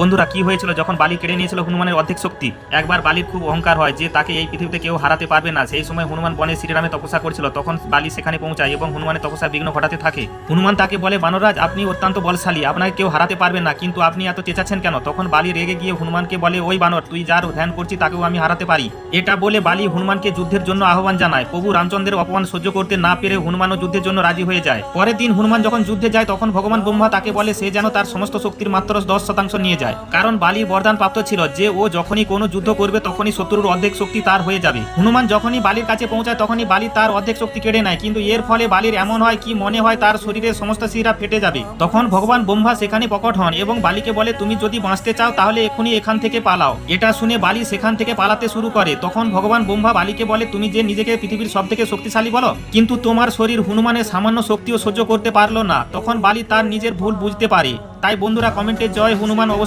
বন্ধুরা, কি হয়েছিল? যখন বালি কেড়ে নিয়েছিল হনুমানের অর্ধেক শক্তি, একবার বালির খুব অহংকার হয় যে তাকে এই পৃথিবীতে কেউ হারাতে পারবে না। সেই সময় হনুমান বনে শ্রীরামে তপস্যা করছিল। তখন বালি সেখানে পৌঁছায় এবং হনুমানের তপস্যা বিঘ্ন ঘটাতে থাকে। হনুমান তাকে বলে, বানরাজ, আপনি অত্যন্ত বলশালী। আপনাকে কেউ হারাতে পারবে না, কিন্তু আপনি এত চেঁচাচ্ছেন কেন? তখন বালি রেগে গিয়ে হনুমানকে বলে, ওই বানর, তুই যার ধ্যান করছি তাকেও আমি হারাতে পারি। এটা বলে বালি হনুমানকে যুদ্ধের জন্য আহ্বান জানায়। প্রভু রামচন্দ্রের অপমান সহ্য করতে না পেরে হনুমানও যুদ্ধের জন্য রাজি হয়ে যায়। পরের দিন হনুমান যখন যুদ্ধে যায়, তখন ভগবান ব্রহ্মা তাকে বলে, সে যেন তার সমস্ত শক্তির মাত্র দশ শতাংশ নিয়ে যায়। কারণ বালি বরদান প্রাপ্ত ছিল যে ও যখনই কোনো যুদ্ধ করবে তখনই শত্রুর অর্ধেক শক্তি তার হয়ে যাবে। হনুমান যখনই বালির কাছে পৌঁছায় তখনই বালি তার অর্ধেক শক্তি কেড়ে নেয়, কিন্তু এর ফলে বালির এমন হয় কি মনে হয় তার শরীরের সমস্ত শিরা ফেটে যাবে। তখন ভগবান ব্রহ্মা সেখানে প্রকট হন এবং বালিকে বলে, তুমি যদি বাঁচতে চাও তাহলে এখনই এখান থেকে পালাও। এটা শুনে বালি সেখান থেকে পালাতে শুরু করে। তখন ভগবান ব্রহ্মা বালিকে বলে, তুমি যে নিজেকে পৃথিবীর সব থেকে শক্তিশালী বলো, কিন্তু তোমার শরীর হনুমানের সামান্য শক্তিও সহ্য করতে পারল না। তখন বালি তার নিজের ভুল বুঝতে পারে। তাই বন্ধুরা, কমেন্টে জয় হনুমান